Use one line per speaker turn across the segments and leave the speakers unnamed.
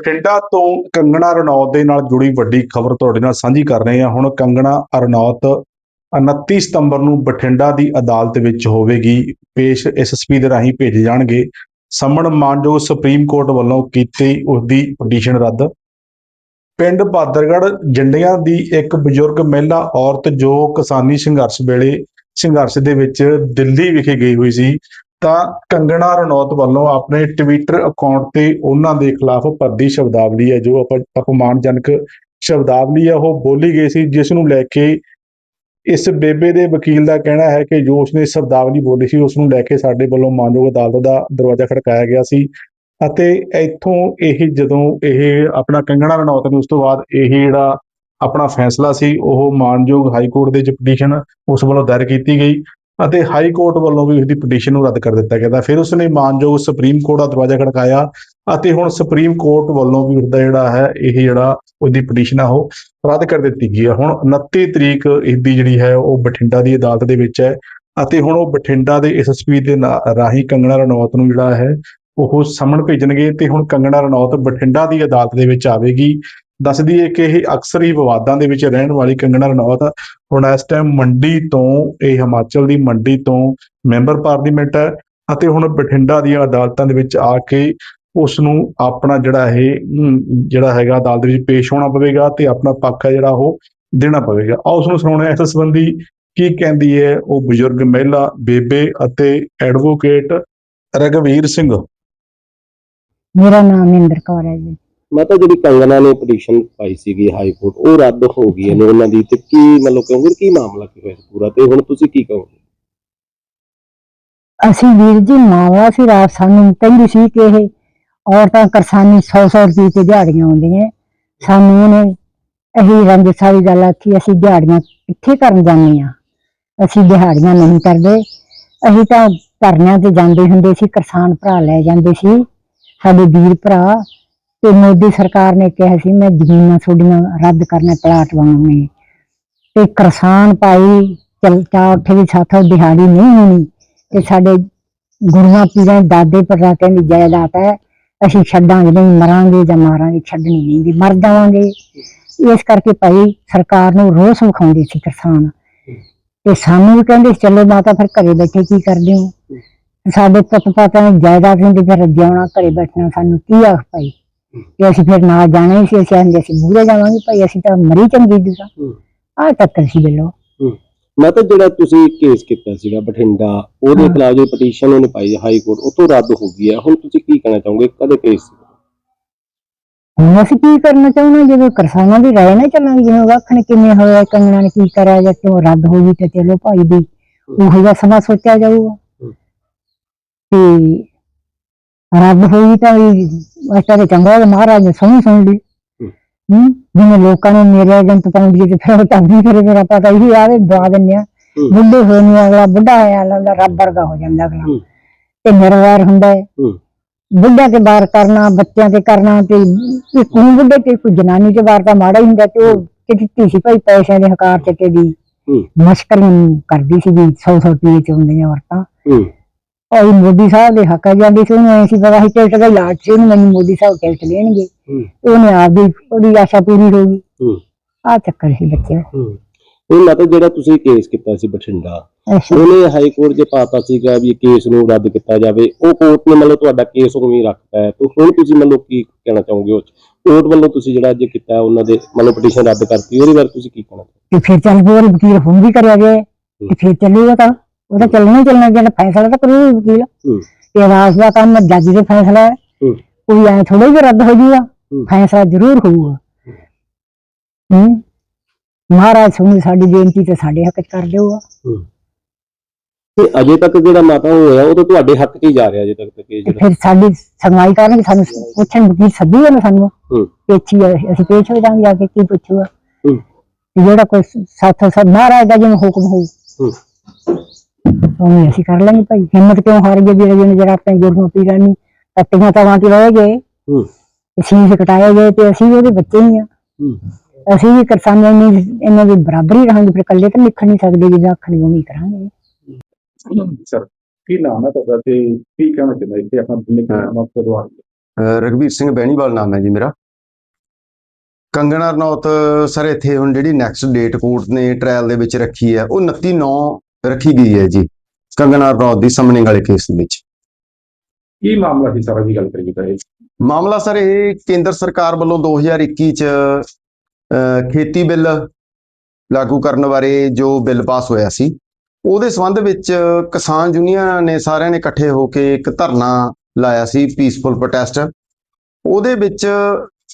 ਬਠਿੰਡਾ ਤੋਂ ਕੰਗਣਾ ਰਣੌਤ ਦੇ ਨਾਲ ਜੁੜੀ ਵੱਡੀ ਖਬਰ ਤੁਹਾਡੇ ਨਾਲ ਸਾਂਝੀ ਕਰ ਰਹੇ ਹਾਂ। ਹੁਣ ਕੰਗਣਾ ਰਣੌਤ 29 ਸਤੰਬਰ ਨੂੰ ਬਠਿੰਡਾ ਦੀ ਅਦਾਲਤ ਵਿੱਚ ਹੋਵੇਗੀ। ਪੇਸ਼ ਐਸਐਸਪੀ ਦੇ ਰਾਹੀਂ ਭੇਜੇ ਜਾਣਗੇ। ਸੰਮਣ ਮਾਨਯੋਗ ਸੁਪਰੀਮ ਕੋਰਟ ਵੱਲੋਂ ਕੀਤੀ ਉਸਦੀ ਪਟੀਸ਼ਨ ਰੱਦ। ਪਿੰਡ ਬਾਦਰਗੜ੍ਹ ਜੰਡਿਆਂ ਦੀ ਇੱਕ ਬਜ਼ੁਰਗ ਮਹਿਲਾ ਔਰਤ ਜੋ ਕਿਸਾਨੀ ਸੰਘਰਸ਼ ਵੇਲੇ ਸੰਘਰਸ਼ ਦੇ ਵਿੱਚ ਦਿੱਲੀ ਵਿਖੇ ਗਈ ਹੋਈ ਸੀ। ਤਾਂ ਕੰਗਣਾ ਰਣੌਤ ਵੱਲੋਂ ਆਪਣੇ ਟਵਿੱਟਰ ਅਕਾਊਂਟ ਤੇ ਉਹਨਾਂ ਦੇ ਖਿਲਾਫ ਭੱਦੀ ਸ਼ਬਦਾਵਲੀ ਹੈ, ਜੋ ਅਪ- ਅਪਮਾਨਜਨਕ ਸ਼ਬਦਾਵਲੀ ਹੈ। ਉਹ ਬੋਲੀ ਗਈ ਸੀ, ਜਿਸ ਨੂੰ ਲੈ ਕੇ ਇਸ ਬੇਬੇ ਦੇ ਵਕੀਲ ਦਾ ਕਹਿਣਾ ਹੈ ਕਿ ਜੋ ਉਸਨੇ ਸ਼ਬਦਾਵਲੀ ਬੋਲੀ ਸੀ ਉਸ ਨੂੰ ਲੈ ਕੇ ਸਾਡੇ ਵੱਲੋਂ ਮਾਨਯੋਗ ਅਦਾਲਤ ਦਾ ਦਰਵਾਜ਼ਾ ਖੜਕਾਇਆ ਗਿਆ ਸੀ। ਅਤੇ ਇੱਥੋਂ ਇਹ ਜਦੋਂ ਇਹ ਆਪਣਾ ਕੰਗਣਾ ਰਣੌਤ ਨੇ, ਉਸ ਤੋਂ ਬਾਅਦ ਇਹ ਜਿਹੜਾ ਆਪਣਾ ਫੈਸਲਾ ਸੀ, ਉਹ ਮਾਨਯੋਗ ਹਾਈ ਕੋਰਟ ਦੇ ਵਿੱਚ ਪਟੀਸ਼ਨ ਉਸ ਵੱਲੋਂ ਦਾਇਰ ਕੀਤੀ ਗਈ। ਅਤੇ ਹਾਈ ਕੋਰਟ ਵੱਲੋਂ ਵੀ ਉਸਦੀ ਪਟੀਸ਼ਨ ਨੂੰ ਰੱਦ ਕਰ ਦਿੱਤਾ ਗਿਆ ਫਿਰ ਉਸਨੇ ਮਾਨਯੋਗ ਸੁਪਰੀਮ ਕੋਰਟ ਦਾ ਦਰਵਾਜ਼ਾ ਖੜਕਾਇਆ ਅਤੇ ਹੁਣ ਸੁਪਰੀਮ ਕੋਰਟ ਵੱਲੋਂ ਵੀ ਉਸਦਾ ਜਿਹੜਾ ਹੈ, ਇਹ ਜਿਹੜਾ ਉਹਦੀ ਪਟੀਸ਼ਨ ਆ ਉਹ ਰੱਦ ਕਰ ਦਿੱਤੀ ਗਈ ਹੈ ਹੁਣ 29 ਤਰੀਕ ਇਸਦੀ ਜਿਹੜੀ ਹੈ, ਉਹ ਬਠਿੰਡਾ ਦੀ ਅਦਾਲਤ ਦੇ ਵਿੱਚ ਹੈ ਅਤੇ ਹੁਣ ਉਹ ਬਠਿੰਡਾ ਦੇ ਐਸਐਸਪੀ ਦੇ ਨਾ- ਰਾਹੀਂ ਕੰਗਣਾ ਰਣੌਤ ਨੂੰ ਜਿਹੜਾ ਹੈ, ਉਹ ਸਮਣ ਭੇਜਣਗੇ ਤੇ ਹੁਣ ਕੰਗਣਾ ਰਣੌਤ ਬਠਿੰਡਾ ਦੀ ਅਦਾਲਤ ਦੇ ਵਿੱਚ ਆਵੇਗੀ ਦੱਸਦੀ ਹੈ ਕਿ ਇਹ ਅਕਸਰ ਹੀ ਵਿਵਾਦਾਂ ਦੇ ਵਿੱਚ ਰਹਿਣ ਵਾਲੀ ਕੰਗਣਾ ਰਣੌਤ ਹੁਣ ਇਸ ਟਾਈਮ ਮੰਡੀ ਤੋਂ, ਇਹ ਹਿਮਾਚਲ ਦੀ ਮੰਡੀ ਤੋਂ ਮੈਂਬਰ ਪਾਰਲੀਮੈਂਟ ਹੈ ਅਤੇ ਹੁਣ ਬਠਿੰਡਾ ਦੀਆਂ ਅਦਾਲਤਾਂ ਦੇ ਵਿੱਚ ਆ ਕੇ ਉਸ ਨੂੰ ਆਪਣਾ ਜਿਹੜਾ ਇਹ ਜਿਹੜਾ ਹੈਗਾ ਅਦਾਲਤ ਵਿੱਚ ਪੇਸ਼ ਹੋਣਾ ਪਵੇਗਾ ਤੇ ਆਪਣਾ ਪੱਖ ਹੈ ਜਿਹੜਾ ਉਹ ਦੇਣਾ ਪਵੇਗਾ। ਆ ਉਸ ਨੂੰ ਸੁਣਾਉਣਾ ਇਸ ਸੰਬੰਧੀ ਕੀ ਕਹਿੰਦੀ ਹੈ ਉਹ ਬਜ਼ੁਰਗ ਮਹਿਲਾ, ਬੇਬੇ ਅਤੇ ਐਡਵੋਕੇਟ ਰਗਵੀਰ ਸਿੰਘ।
ਮੇਰਾ ਨਾਮ ਇੰਦਰ ਕੌਰ ਹੈ ਜੀ।
ਮਾਤਾ ਜਿਹੜੀ ਕੰਗਨਾ ਨੇ ਪਟੀਸ਼ਨ ਪਾਈ ਸੀਗੀ ਹਾਈ ਕੋਰਟ ਉਹ ਰੱਦ ਹੋ ਗਈ ਹੈ ਨੇ ਉਹਨਾਂ ਦੀ ਤੇ ਕੀ ਮਤਲਬ ਕਹੋਗੇ ਕੀ ਮਾਮਲਾ ਕੀ ਹੋਇਆ ਪੂਰਾ ਤੇ ਹੁਣ ਤੁਸੀਂ ਕੀ ਕਹੋਗੇ?
ਅਸੀਂ ਵੀਰ ਜੀ ਮਾਵਾ ਸੀ ਰਾਤ ਸਾਨੂੰ ਕਹਿੰਦੀ ਸੀ ਕਿ ਇਹ ਔਰਤਾਂ ਕਿਸਾਨੀ 100-100 ਰੁਪਏ ਤੇ ਦਿਹਾੜੀਆਂ ਆਉਂਦੀਆਂ। ਸਾਨੂੰ ਉਹਨੇ ਇਹੀ ਰੰਗ ਸਾਰੀ ਗੱਲ ਆਖੀ, ਅਸੀਂ ਦਿਹਾੜੀਆਂ ਕਿੱਥੇ ਕਰਨ ਜਾਂਦੇ ਆ ਅਸੀਂ ਦਿਹਾੜੀਆਂ ਨਹੀਂ ਕਰਦੇ। ਅਸੀਂ ਤਾਂ ਧਰਨਿਆਂ ਤੇ ਜਾਂਦੇ ਹੁੰਦੇ ਸੀ, ਕਿਸਾਨ ਭਰਾ ਲੈ ਜਾਂਦੇ ਸੀ, ਸਾਡੇ ਵੀਰ ਭਰਾ। ਤੇ ਮੋਦੀ ਸਰਕਾਰ ਨੇ ਕਿਹਾ ਸੀ ਮੈਂ ਜ਼ਮੀਨਾਂ ਤੁਹਾਡੀਆਂ ਰੱਦ ਕਰਨਾ ਪਲਾਟ ਬਣਾਉਣੇ ਤੇ ਕਿਸਾਨ ਭਾਈ ਚਲ ਉੱਥੇ ਵੀ ਸਾਥੋਂ ਦਿਹਾੜੀ ਨਹੀਂ ਹੋਣੀ। ਤੇ ਸਾਡੇ ਗੁਰੂਆਂ ਪੀਰਾਂ ਦਾਦੇ ਪੜਦਾਦਿਆਂ ਦੀ ਜਾਇਦਾਦ ਹੈ ਅਸੀਂ ਛੱਡਾਂਗੇ ਨਹੀਂ ਮਰਾਂਗੇ ਜਾਂ ਮਾਰਾਂਗੇ ਛੱਡਣੀ ਨਹੀਂ ਗੀ ਮਰ ਜਾਵਾਂਗੇ। ਇਸ ਕਰਕੇ ਭਾਈ ਸਰਕਾਰ ਨੂੰ ਰੋਸ ਵਿਖਾਉਂਦੇ ਸੀ ਕਿਸਾਨ। ਤੇ ਸਾਨੂੰ ਵੀ ਕਹਿੰਦੇ ਸੀ, ਚਲੋ ਮਾਤਾ ਫਿਰ ਘਰੇ ਬੈਠੇ ਕੀ ਕਰਦੇ ਹੋ? ਸਾਡੇ ਪੁੱਤ ਪਾਤਾਂ ਦੀ ਜਾਇਦਾਦ ਹੁੰਦੀ ਫਿਰ ਜਿਉਣਾ ਘਰੇ ਬੈਠਣਾ ਸਾਨੂੰ ਕੀ ਆਖ ਭਾਈ? ਤੇ ਅਸੀਂ ਫਿਰ ਨਾਲ ਜਾਣਾ ਹੀ ਸੀ ਅਸੀਂ ਆਂਦੇ ਅਸੀਂ ਬੂਲੇ ਜਾਵਾਂਗੇ ਭਾਈ ਅਸੀਂ ਤਾਂ ਮਰੀ ਚੰਗੀ ਦਿਸਾ। ਆ ਟੱਕਰ ਸੀ ਬਿੱਲੋ।
ਮਾਤਾ ਜਿਹੜਾ ਤੁਸੀਂ ਕੇਸ ਕੀਤਾ ਸੀਗਾ ਬਠਿੰਡਾ ਉਹਦੇ। ਖਿਲਾਫ ਜੋ ਪਟੀਸ਼ਨ ਉਹਨੇ ਪਾਈ ਹਾਈ ਕੋਰਟ ਉਹ ਤੋਂ ਰੱਦ ਹੋ ਗਈ ਹੈ। ਹੁਣ ਤੁਸੀਂ ਕੀ ਕਹਿਣਾ ਚਾਹੋਗੇ? ਕਦੇ ਕੇਸ
ਹੁਣ ਅਸੀਂ ਕੀ ਕਰਨਾ ਚਾਹੁੰਦੇ ਜਦੋਂ ਕਿਸਾਨਾਂ ਦੀ ਰਾਏ ਨਾ ਚੱਲਾਂਗੇ ਜਿਵੇਂ ਵੱਖਣ ਕਿਵੇਂ ਹੋਇਆ ਕੰਗਣਾ ਨੇ ਕੀ ਕਰਿਆ ਜਾਂ ਕਿਉਂ ਰੱਦ ਹੋ ਗਈ ਤੇ ਚਲੋ ਭਾਈ ਦੀ ਉਹੋ ਜਿਹਾ ਸਮਾਂ ਸੋਚਿਆ ਜਾਊਗਾ। ਤੇ ਰੱਦ ਹੋਈ ਤਾਂ ਵੀ ਅਸਾਂ ਦੇ ਚੰਗਾ ਹੋਇਆ, ਮਹਾਰਾਜ ਨੇ ਸੁਣੀ ਸੁਣ ਲਈ। ਹੂੰ ਜਿਵੇਂ ਲੋਕਾਂ ਨੂੰ ਮੇਰੇ ਏਜੰਟ ਪਾਉਂਦੀ ਤੇ ਫਿਰ ਉਹ ਟੱਬੀ ਫਿਰ ਮੇਰਾ ਪਤਾ ਹੀ ਆਵੇ ਦਵਾ ਦਿੰਦੇ ਆ। ਬੁੱਢੇ ਹੋਏ ਨੂੰ ਅਗਲਾ ਬੁੱਢਾ ਆਇਆ ਲੱਗਦਾ ਰੱਬ ਵਰਗਾ ਹੋ ਜਾਂਦਾ ਅਗਲਾ। ਤੇ ਨਿਰਵੈਰ ਹੁੰਦਾ ਹੈ। ਬੁੱਢਿਆਂ ਤੇ ਵਾਰ ਕਰਨਾ ਬੱਚਿਆਂ ਤੇ ਕਰਨਾ ਤੇ ਇੱਕ ਨੂੰ ਬੁੱਢੇ ਤੇ ਕੋਈ ਜਨਾਨੀ ਤੇ ਵਾਰ ਤਾਂ ਮਾੜਾ ਹੀ ਹੁੰਦਾ ਤੇ ਉਹ ਕਿਤੇ ਸੀ ਭਾਈ ਪੈਸਿਆਂ ਦੇ ਹਕਾਰ ਤੇ ਦੀ
ਹੂੰ
ਮਸ਼ਕਰੀ ਕਰਦੀ ਸੀ ਵੀ 100 100 ਰੁਪਏ ਚ ਹੁੰਦੀਆਂ ਔਰਤਾਂ ਉਹ ਮੋਦੀ ਸਾਹਿਬ ਦੇ ਹੱਕ ਜਾਂਦੀ ਸੀ ਉਹਨੂੰ ਐਂ ਸੀ ਪਤਾ ਸੀ ਟਿਕਟ ਦਾ ਲਾਟ ਸੀ ਉਹਨੂੰ ਮੈਨੂੰ ਮੋਦੀ ਸਾਹਿਬ ਟਿਕਟ ਦੇਣਗੇ।
ਹੂੰ।
ਉਹਨੇ ਆਪਦੀ ਉਹਦੀ ਆਸ਼ਾ ਪੂਰੀ ਹੋ ਗਈ।
ਹੂੰ।
ਆ ਚੱਕਰ ਸੀ ਬੱਚੇ
ਹੂੰ। ਇਹ ਮਾਤਾ ਜਿਹੜਾ ਤੁਸੀਂ ਕੇਸ ਕੀਤਾ ਸੀ ਬਠਿੰਡਾ
ਅੱਛਾ।
ਉਹਨੇ ਹਾਈ ਕੋਰਟ ਦੇ ਪਾਤਾ ਸੀਗਾ ਵੀ ਇਹ ਕੇਸ ਨੂੰ ਰੱਦ ਕੀਤਾ ਜਾਵੇ। ਉਹ ਕੋਰਟ ਨੇ ਮਤਲਬ ਤੁਹਾਡਾ ਕੇਸ ਉਵੇਂ ਹੀ ਰੱਖਤਾ ਹੈ। ਤੇ ਹੁਣ ਤੁਸੀਂ ਮਤਲਬ ਕੀ ਕਹਿਣਾ ਚਾਹੋਗੇ ਉਹ 'ਚ? ਕੋਰਟ ਵੱਲੋਂ ਤੁਸੀਂ ਜਿਹੜਾ ਅੱਜ ਕੀਤਾ ਹੈ, ਉਹਨਾਂ ਦੇ ਮਤਲਬ ਪਟੀਸ਼ਨ ਰੱਦ ਕਰਤੀ ਉਹਦੇ ਬਾਰੇ ਤੁਸੀਂ ਕੀ ਕਹਿਣਾ
ਤੇ ਫਿਰ ਚੱਲ ਬੋਲ ਵਕੀਲ ਹੁਣ ਵੀ ਕਰਿਆ ਗਿਆ ਤੇ ਫਿਰ ਚੱਲੂਗਾ ਤਾਂ। ਉਹ ਤਾਂ ਚੱਲਣਾ ਹੀ ਚੱਲਣਾ ਜਿਹੜਾ ਫੈਸਲਾ ਤਾਂ ਕਰੂ ਵਕੀਲ।
ਹੂੰ।
ਇਹ ਰਾਜ ਦਾ ਕੰਮ ਜੱਜ ਦੇ ਫੈਸਲਾ ਹੈ।
ਹੂੰ।
ਕੋਈ ਐ ਥੋੜਾ ਜਿਹਾ ਰੱਦ ਹੋ ਜਾਊਗਾ
ਹੂੰ।
ਫੈਸਲਾ ਜ਼ਰੂਰ ਹੋਊਗਾ। ਹੂੰ। ਮਹਾਰਾਜ ਸੁਣੀ ਸਾਡੀ ਬੇਨਤੀ ਤੇ ਸਾਡੇ ਹੱਕ ਚ ਕਰ ਦੇਊਗਾ।
ਹੂੰ। ਤੇ ਅਜੇ ਤੱਕ ਜਿਹੜਾ ਮਾਤਾ ਹੋਇਆ ਉਹ ਤਾਂ ਤੁਹਾਡੇ ਹੱਕ 'ਚ ਹੀ ਜਾ ਰਿਹਾ ਅਜੇ ਤੱਕ ਤਾਂ ਜਿਹੜਾ।
ਫਿਰ ਸਾਡੀ ਸੁਣਵਾਈ ਕਰਨਗੇ ਸਾਨੂੰ ਪੁੱਛਣ ਵਕੀਲ ਸੱਦੂਗਾ ਨਾ ਸਾਨੂੰ।
ਹੂੰ।
ਪੇਛੀ ਆ, ਅਸੀਂ ਪੇਸ਼ ਹੋ ਜਾਵਾਂਗੇ ਜਾ ਕੇ ਕੀ ਪੁੱਛੂਗਾ।
ਹੂੰ।
ਤੇ ਜਿਹੜਾ ਕੋਈ ਸਾਥੋਂ ਸਾਥ ਮਹਾਰਾਜ ਦਾ ਜਿਵੇਂ ਹੁਕਮ ਹੋਊ।
ਹੂੰ।
ਉਵੇਂ ਅਸੀਂ ਕਰ ਲਾਂਗੇ ਭਾਈ। ਹਿੰਮਤ ਕਿਉਂ ਹਾਰ ਗਏ ਵੀਰੇ ਜਿਹਨੇ ਜਿਹੜਾ ਆਪਣੇ ਗੁਰੂਆਂ ਪੀਰਾਂ ਨੂੰ ਤੱਤੀਆਂ ਤਵਾਂ ਤੇ ਰਹਿ ਗਏ।
ਹੂੰ।
ਸੀਸ ਕਟਾਏ ਗਏ ਤੇ ਅਸੀਂ ਵੀ ਉਹਦੇ ਬੱਚੇ ਹੀ ਆ।
ਹੂੰ।
ਅਸੀਂ ਵੀ ਕਿਸਾਨਾਂ ਨੂੰ ਇਹਨਾਂ ਦੀ ਬਰਾਬਰੀ ਰਹਾਂਗੇ ਫਿਰ ਇਕੱਲੇ ਤਾਂ ਲਿਖ ਨਹੀਂ ਸਕਦੇ ਜਿਵੇਂ ਆਖਣੀ ਉਵੇਂ ਹੀ ਕਰਾਂਗੇ।
ਸਰ ਕੀ ਨਾਮ ਹੈ ਤੁਹਾਡਾ ਤੇ ਕੀ ਕਹਿਣਾ ਚਾਹੁੰਦੇ ਇੱਥੇ ਆਪਣਾ ਬਿਲਕ ਨਾਮ ਦਵਾ
ਅਹ ਰਘਵੀਰ ਸਿੰਘ ਬੈਣੀਵਾਲ ਨਾਮ ਹੈ ਜੀ ਮੇਰਾ। ਕੰਗਨਾ ਰਣੌਤ ਸਰ ਇੱਥੇ ਹੁਣ ਜਿਹੜੀ ਨੈਕਸਟ ਡੇਟ ਕੋਰਟ ਨੇ ਟ੍ਰਾਇਲ ਦੇ ਵਿੱਚ ਰੱਖੀ ਹੈ ਉਹ 29 9 ਰੱਖੀ ਗਈ ਹੈ ਜੀ ਕੰਗਨਾ ਰਣੌਤ ਦੀ ਸਮਨਿੰਗ ਵਾਲੇ ਕੇਸ ਵਿੱਚ।
ਕੀ ਮਾਮਲਾ ਸੀ ਸਾਰਾ ਜੀ ਗੱਲ ਕਰੀਏ ਤਾਂ ਇਹ।
ਮਾਮਲਾ ਸਰ ਇਹ ਕੇਂਦਰ ਸਰਕਾਰ ਵੱਲੋਂ 2021 ਚ ਅਹ, ਖੇਤੀ ਬਿੱਲ ਲਾਗੂ ਕਰਨ ਬਾਰੇ ਜੋ ਬਿੱਲ ਪਾਸ ਹੋਇਆ ਸੀ ਉਹਦੇ ਸੰਬੰਧ ਵਿੱਚ ਕਿਸਾਨ ਯੂਨੀਅਨ ਨੇ ਸਾਰਿਆਂ ਨੇ ਇਕੱਠੇ ਹੋ ਕੇ ਇੱਕ ਧਰਨਾ ਲਾਇਆ ਸੀ ਪੀਸਫੁਲ ਪ੍ਰੋਟੈਸਟ ਉਹਦੇ ਵਿੱਚ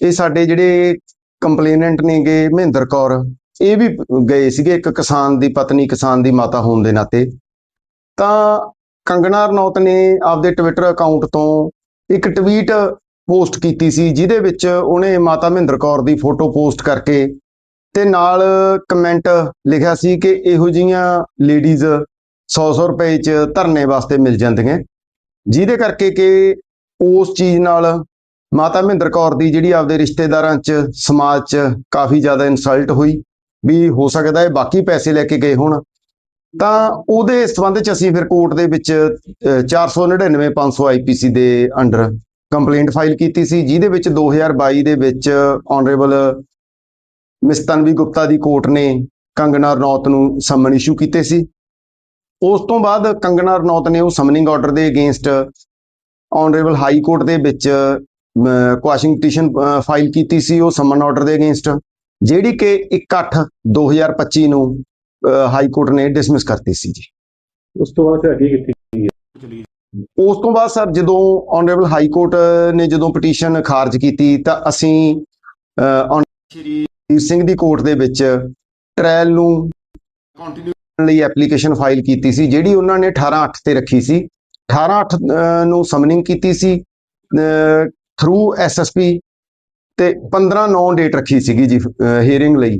ਇਹ ਸਾਡੇ ਜਿਹੜੇ ਕੰਪਲੇਨੈਂਟ ਨੇਗੇ ਮਹਿੰਦਰ ਕੌਰ ਇਹ ਵੀ ਗਏ ਸੀਗੇ, ਇੱਕ ਕਿਸਾਨ ਦੀ ਪਤਨੀ, ਕਿਸਾਨ ਦੀ ਮਾਤਾ ਹੋਣ ਦੇ ਨਾਤੇ। ਤਾਂ ਕੰਗਨਾ ਰਣੌਤ ਨੇ ਆਪਦੇ ਟਵਿੱਟਰ ਅਕਾਊਂਟ ਤੋਂ ਇੱਕ ਟਵੀਟ ਪੋਸਟ ਕੀਤੀ ਸੀ, ਜਿਹਦੇ ਵਿੱਚ ਉਹਨੇ ਮਾਤਾ ਮਹਿੰਦਰ ਕੌਰ ਦੀ ਫੋਟੋ ਪੋਸਟ ਕਰਕੇ ਤੇ ਨਾਲ ਕਮੈਂਟ ਲਿਖਿਆ ਸੀ ਕਿ ਇਹੋ ਜੀਆਂ ਲੇਡੀਜ਼ 100-100 ਰੁਪਏ ਚ ਧਰਨੇ ਵਾਸਤੇ ਮਿਲ ਜਾਂਦੀਆਂ। ਜਿਹਦੇ ਕਰਕੇ ਕਿ ਉਸ ਚੀਜ਼ ਨਾਲ ਮਾਤਾ ਮਹਿੰਦਰ ਕੌਰ ਦੀ ਜਿਹੜੀ ਆਪਦੇ ਰਿਸ਼ਤੇਦਾਰਾਂ ਚ, ਸਮਾਜ ਚ ਕਾਫੀ ਜ਼ਿਆਦਾ ਇਨਸਲਟ ਹੋਈ। ਵੀ ਹੋ ਸਕਦਾ ਹੈ ਬਾਕੀ ਪੈਸੇ ਲੈ ਕੇ ਗਏ ਹੋਣ। ਤਾਂ ਉਹਦੇ ਸੰਬੰਧ ਚ ਅਸੀਂ ਫਿਰ ਕੋਰਟ ਦੇ ਵਿੱਚ ਅਹ, 499 500 ਆਈਪੀਸੀ ਦੇ ਅੰਡਰ ਕੰਪਲੇਂਟ ਫਾਈਲ ਕੀਤੀ ਸੀ ਜਿਹਦੇ ਵਿੱਚ 2022 ਦੇ ਵਿੱਚ ਆਨਰੇਬਲ ਮਿਸ ਤਨਵੀ ਗੁਪਤਾ ਦੀ ਕੋਰਟ ਨੇ ਕੰਗਨਾ ਰਣੌਤ ਨੂੰ ਸਮਨ ਇਸ਼ੂ ਕੀਤੇ ਸੀ। ਉਸ ਤੋਂ ਬਾਅਦ ਕੰਗਨਾ ਰਣੌਤ ਨੇ ਉਹ ਸਮਨਿੰਗ ਆਰਡਰ ਦੇ ਅਗੇਂਸਟ ਆਨਰੇਬਲ ਹਾਈ ਕੋਰਟ ਦੇ ਵਿੱਚ ਕੁਐਸ਼ਨ ਪਟੀਸ਼ਨ ਫਾਈਲ ਕੀਤੀ ਸੀ ਉਹ ਸਮਨ ਆਰਡਰ ਦੇ ਅਗੇਂਸਟ ਜਿਹੜੀ ਕਿ 1/8/2025 ਨੂੰ ਹਾਈ ਕੋਰਟ ਨੇ ਡਿਸਮਿਸ ਕਰਤੀ ਸੀ ਜੀ।
ਉਸ ਤੋਂ ਬਾਅਦ ਅੱਗੇ ਕਿੱਥੇ
ਉਸ ਤੋਂ ਬਾਅਦ ਸਰ ਜਦੋਂ ਆਨਰੇਬਲ ਹਾਈ ਕੋਰਟ ਨੇ ਜਦੋਂ ਪਟੀਸ਼ਨ ਖਾਰਜ ਕੀਤੀ ਤਾਂ ਅਸੀਂ ਸ਼੍ਰੀ ਵੀਰ ਸਿੰਘ ਦੀ ਕੋਰਟ ਦੇ ਵਿੱਚ ਟ੍ਰਾਇਲ ਨੂੰ ਕੰਟੀਨਿਊ ਕਰਨ ਲਈ ਐਪਲੀਕੇਸ਼ਨ ਫਾਈਲ ਕੀਤੀ ਸੀ ਜਿਹੜੀ ਉਹਨਾਂ ਨੇ 18/8 ਤੇ ਰੱਖੀ ਸੀ। 18/8 ਅਹ, ਨੂੰ ਸਮਨਿੰਗ ਕੀਤੀ ਸੀ ਥਰੂ ਐਸਐਸਪੀ ਤੇ 15/9 ਡੇਟ ਰੱਖੀ ਸੀਗੀ ਜੀ ਹੀਅਰਿੰਗ ਲਈ।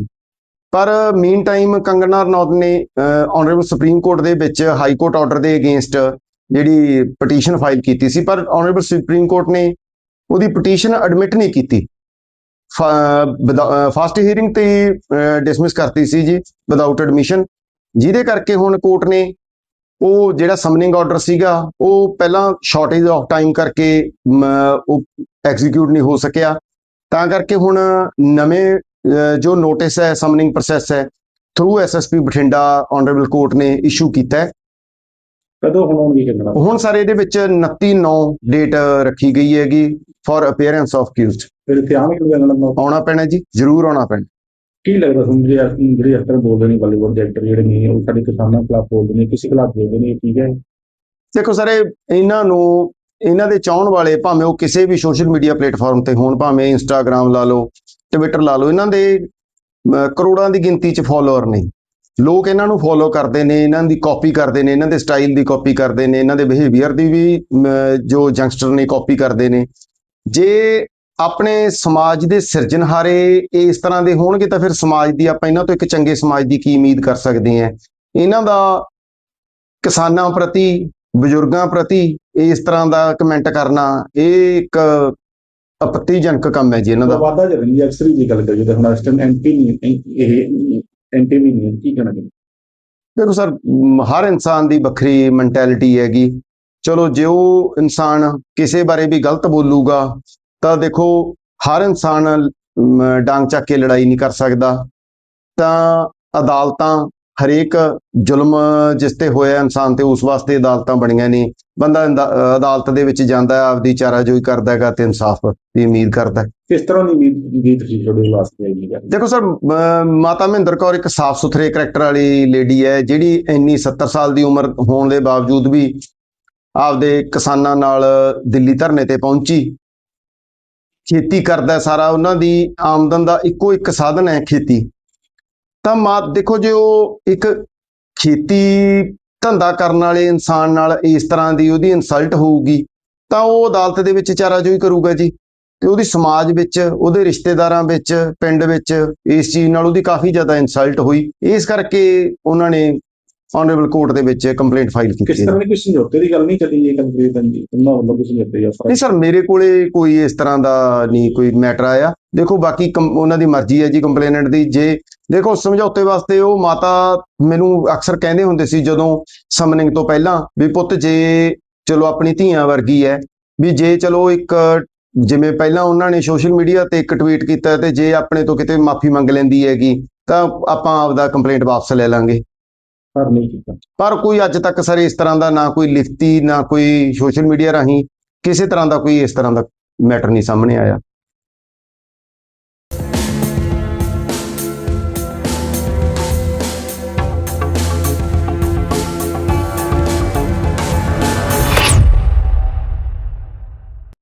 ਪਰ ਮੀਨ ਟਾਈਮ ਕੰਗਨਾ ਰਣੌਤ ਨੇ ਆਨਰੇਬਲ ਸੁਪਰੀਮ ਕੋਰਟ ਦੇ ਵਿੱਚ ਹਾਈ ਕੋਰਟ ਆਰਡਰ ਦੇ ਅਗੇਂਸਟ ਜਿਹੜੀ ਪਟੀਸ਼ਨ ਫਾਈਲ ਕੀਤੀ ਸੀ, ਪਰ ਆਨਰੇਬਲ ਸੁਪਰੀਮ ਕੋਰਟ ਨੇ ਉਹਦੀ ਪਟੀਸ਼ਨ ਐਡਮਿਟ ਨਹੀਂ ਕੀਤੀ। ਫਾਸਟ ਹੀਅਰਿੰਗ ਤੇ ਡਿਸਮਿਸ ਕਰਤੀ ਸੀ ਜੀ ਵਿਦਆਊਟ ਐਡਮਿਸ਼ਨ ਜਿਹਦੇ ਕਰਕੇ ਹੁਣ ਕੋਰਟ ਨੇ ਉਹ ਜਿਹੜਾ ਸਮਨਿੰਗ ਆਰਡਰ ਸੀਗਾ, ਉਹ ਪਹਿਲਾਂ ਸ਼ਾਰਟੇਜ ਆਫ ਟਾਈਮ ਕਰਕੇ ਉਹ ਐਗਜ਼ੀਕਿਊਟ ਨਹੀਂ ਹੋ ਸਕਿਆ। ਤਾਂ ਕਰਕੇ ਹੁਣ ਨਵੇਂ ਜੋ ਨੋਟਿਸ ਹੈ ਸਮਨਿੰਗ ਪ੍ਰੋਸੈਸ ਹੈ through SSP Bathinda honourable court ਨੇ ਇਸ਼ੂ ਕੀਤਾ ਹੈ।
ਕਦੋਂ ਹੋਣਗੇ ਕਿੰਨਾ
ਹੁਣ ਸਰ ਇਹਦੇ ਵਿੱਚ 29 9 ਡੇਟ ਰੱਖੀ ਗਈ ਹੈਗੀ ਫॉर ਅਪੀਅਰੈਂਸ ਆਫ ਅਕਿਊਜ਼ਡ
ਫਿਰ ਆਉਣਗੇ ਕੰਗਣਾ ਰਣੌਤ
ਆਉਣਾ ਪੈਣਾ ਜੀ ਜ਼ਰੂਰ ਆਉਣਾ ਪੈਣਾ।
ਕੀ ਲੱਗਦਾ ਤੁਹਾਨੂੰ ਜਿਹੜੇ ਜਿਹੜੇ ਐਕਟਰ ਬੋਲਦੇ ਨੇ ਬਾਲੀਵੁੱਡ ਦੇ ਐਕਟਰ ਜਿਹੜੇ ਨੇ ਉਹ ਸਾਡੇ ਕਿਸਾਨਾਂ ਖਿਲਾਫ ਬੋਲਦੇ ਨੇ ਕਿਸੇ ਖਿਲਾਫ ਬੋਲਦੇ ਨੇ ਠੀਕ ਹੈ?
ਦੇਖੋ ਸਰ ਇਹ ਇਹਨਾਂ ਨੂੰ ਇਹਨਾਂ ਦੇ ਚਾਹਣ ਵਾਲੇ ਭਾਵੇਂ ਉਹ ਕਿਸੇ ਵੀ ਸੋਸ਼ਲ ਮੀਡੀਆ ਪਲੇਟਫਾਰਮ ਤੇ ਹੋਣ, ਭਾਵੇਂ ਇੰਸਟਾਗ੍ਰam ਲਾ ਲਓ ਟਵਿੱਟਰ ਲਾ ਲਓ, ਇਹਨਾਂ ਦੇ ਕਰੋੜਾਂ ਦੀ ਗਿਣਤੀ 'ਚ ਫਾਲੋਅਰ ਨੇ। ਲੋਕ ਇਹਨਾਂ ਨੂੰ ਫੋਲੋ ਕਰਦੇ ਨੇ, ਇਹਨਾਂ ਦੀ ਕਾਪੀ ਕਰਦੇ ਨੇ, ਇਹਨਾਂ ਦੇ ਸਟਾਈਲ ਦੀ ਕਾਪੀ ਕਰਦੇ ਨੇ, ਇਹਨਾਂ ਦੇ ਬਿਹੇਵੀਅਰ ਦੀ ਵੀ ਜੋ ਯੰਗਸਟਰ ਨੇ ਕਾਪੀ ਕਰਦੇ ਨੇ। ਜੇ ਆਪਣੇ ਸਮਾਜ ਦੇ ਸਿਰਜਣਹਾਰੇ ਇਸ ਤਰ੍ਹਾਂ ਦੇ ਹੋਣਗੇ ਤਾਂ ਫਿਰ ਸਮਾਜ ਦੀ ਆਪਾਂ ਇਹਨਾਂ ਤੋਂ ਇੱਕ ਚੰਗੇ ਸਮਾਜ ਦੀ ਕੀ ਉਮੀਦ ਕਰ ਸਕਦੇ ਹਾਂ। ਇਹਨਾਂ ਦਾ ਕਿਸਾਨਾਂ ਪ੍ਰਤੀ, ਬਜ਼ੁਰਗਾਂ ਪ੍ਰਤੀ ਇਸ ਤਰ੍ਹਾਂ ਦਾ ਕਮੈਂਟ ਕਰਨਾ ਇਹ ਇੱਕ ਆਪੱਤੀਜਨਕ ਕੰਮ ਹੈ ਜੀ ਇਹਨਾਂ ਦਾ।
ਵਾਦਾ ਜਰਨੀ ਅਕਸਰ ਹੀ ਦੀ ਗੱਲ ਕਰੀਏ ਤਾਂ ਹੁਣ ਅਸਟਨ ਐਂਟੀ ਨਹੀਂ ਇਹ ਐਂਟੀ ਵੀ ਨਹੀਂ ਕੀ ਕਹਿਣਾ
ਦੇਖੋ ਸਰ ਹਰ ਇਨਸਾਨ ਦੀ ਵੱਖਰੀ ਮੈਂਟੈਲਿਟੀ ਹੈਗੀ। ਚਲੋ ਜੇ ਉਹ ਇਨਸਾਨ ਕਿਸੇ ਬਾਰੇ ਵੀ ਗਲਤ ਬੋਲੂਗਾ ਤਾਂ ਦੇਖੋ ਹਰ ਇਨਸਾਨ ਡਾਂਗ ਚੱਕ ਕੇ ਲੜਾਈ ਨਹੀਂ ਕਰ ਸਕਦਾ। ਤਾਂ ਅਦਾਲਤਾਂ ਹਰੇਕ ਜ਼ੁਲਮ ਜਿਸ ਤੇ ਹੋਇਆ ਇਨਸਾਨ ਤੇ ਉਸ ਵਾਸਤੇ ਅਦਾਲਤਾਂ ਬਣੀਆਂ ਨੇ। ਬੰਦਾ ਅਦਾਲਤ ਦੇ ਵਿੱਚ ਜਾਂਦਾ ਆਪਦੀ ਚਾਰਾਜੋਈ ਕਰਦਾ ਹੈਗਾ ਤੇ ਇਨਸਾਫ ਦੀ ਉਮੀਦ ਕਰਦਾ ਹੈ।
ਕਿਸ ਤਰ੍ਹਾਂ ਦੀ ਉਮੀਦ ਗੀਤ ਸੀ ਤੁਹਾਡੇ ਵਾਸਤੇ ਆਈ ਹੈ?
ਦੇਖੋ ਸਰ ਮਾਤਾ ਮਹਿੰਦਰ ਕੌਰ ਇੱਕ ਸਾਫ਼ ਸੁਥਰੇ ਕਰੈਕਟਰ ਵਾਲੀ ਲੇਡੀ ਹੈ ਜਿਹੜੀ ਇੰਨੀ 70 ਸਾਲ ਦੀ ਉਮਰ ਹੋਣ ਦੇ ਬਾਵਜੂਦ ਵੀ ਆਪਦੇ ਕਿਸਾਨਾਂ ਨਾਲ ਦਿੱਲੀ ਧਰਨੇ ਤੇ ਪਹੁੰਚੀ। ਖੇਤੀ ਕਰਦਾ ਸਾਰਾ ਉਹਨਾਂ ਦੀ ਆਮਦਨ ਦਾ ਇੱਕੋ ਇੱਕ ਸਾਧਨ ਹੈ ਖੇਤੀ। ਤਾਂ ਮਾ ਦੇਖੋ ਜੇ ਉਹ ਇੱਕ ਖੇਤੀ ਧੰਦਾ ਕਰਨ ਵਾਲੇ ਇਨਸਾਨ ਨਾਲ ਇਸ ਤਰ੍ਹਾਂ ਦੀ ਉਹਦੀ ਇਨਸਲਟ ਹੋਊਗੀ ਤਾਂ ਉਹ ਅਦਾਲਤ ਦੇ ਵਿੱਚ ਚਾਰਾਜੋਈ ਕਰੂਗਾ ਜੀ। ਤੇ ਉਹਦੀ ਸਮਾਜ ਵਿੱਚ ਉਹਦੇ ਰਿਸ਼ਤੇਦਾਰਾਂ ਵਿੱਚ ਪਿੰਡ ਵਿੱਚ ਇਸ ਚੀਜ਼ ਨਾਲ ਉਹਦੀ ਕਾਫੀ ਜ਼ਿਆਦਾ ਇਨਸਲਟ ਹੋਈ। ਇਸ ਕਰਕੇ ਉਹਨਾਂ ਨੇ ਆਨਰੇਬਲ ਕੋਰਟ ਦੇ ਵਿੱਚ ਕੰਪਲੇਂਟ ਫਾਈਲ ਕੀਤੀ
ਕਿਸ ਤਰ੍ਹਾਂ ਦੀ ਕੋਈ ਸਮਝੌਤੇ ਦੀ ਗੱਲ ਨਹੀਂ ਚੱਲੀ ਇਹ ਕੰਪਲੀਟ ਦੀ ਉਹਨਾਂ ਵੱਲੋਂ ਕੋਈ ਸਮਝੌਤੇ ਜਾਂ
ਨਹੀਂ ਸਰ ਮੇਰੇ ਕੋਲੇ ਕੋਈ ਇਸ ਤਰ੍ਹਾਂ ਦਾ ਨਹੀਂ ਕੋਈ ਮੈਟਰ ਆਇਆ। ਦੇਖੋ ਬਾਕੀ ਉਹਨਾਂ ਦੀ ਮਰਜ਼ੀ ਹੈ ਜੀ ਕੰਪਲੇਨੈਂਟ ਦੀ। ਜੇ ਦੇਖੋ ਸਮਝੌਤੇ ਵਾਸਤੇ ਉਹ ਮਾਤਾ ਮੈਨੂੰ ਅਕਸਰ ਕਹਿੰਦੇ ਹੁੰਦੇ ਸੀ ਜਦੋਂ ਸਮਨਿੰਗ ਤੋਂ ਪਹਿਲਾਂ ਵੀ ਪੁੱਤ ਜੇ ਚਲੋ ਆਪਣੀ ਧੀਆਂ ਵਰਗੀ ਹੈ ਵੀ ਜੇ ਚਲੋ ਇੱਕ ਜਿਵੇਂ ਪਹਿਲਾਂ ਉਹਨਾਂ ਨੇ ਸੋਸ਼ਲ ਮੀਡੀਆ ਤੇ ਇੱਕ ਟਵੀਟ ਕੀਤਾ ਤੇ ਜੇ ਆਪਣੇ ਤੋਂ ਕਿਤੇ ਮਾਫੀ ਮੰਗ ਲੈਂਦੀ ਹੈਗੀ ਤਾਂ ਆਪਾਂ ਆਪਦਾ ਕੰਪਲੇਂਟ ਵਾਪਸ ਲੈ ਲਾਂਗੇ।
ਪਰ ਨਹੀਂ ਕੀਤਾ।
ਪਰ ਕੋਈ ਅੱਜ ਤੱਕ ਸਰ ਇਸ ਤਰ੍ਹਾਂ ਦਾ ਨਾ ਕੋਈ ਲਿਖਤੀ ਨਾ ਕੋਈ ਸੋਸ਼ਲ ਮੀਡੀਆ ਰਾਹੀਂ ਕਿਸੇ ਤਰ੍ਹਾਂ ਦਾ ਕੋਈ ਇਸ ਤਰ੍ਹਾਂ ਦਾ ਮੈਟਰ ਨਹੀਂ ਸਾਹਮਣੇ ਆਇਆ।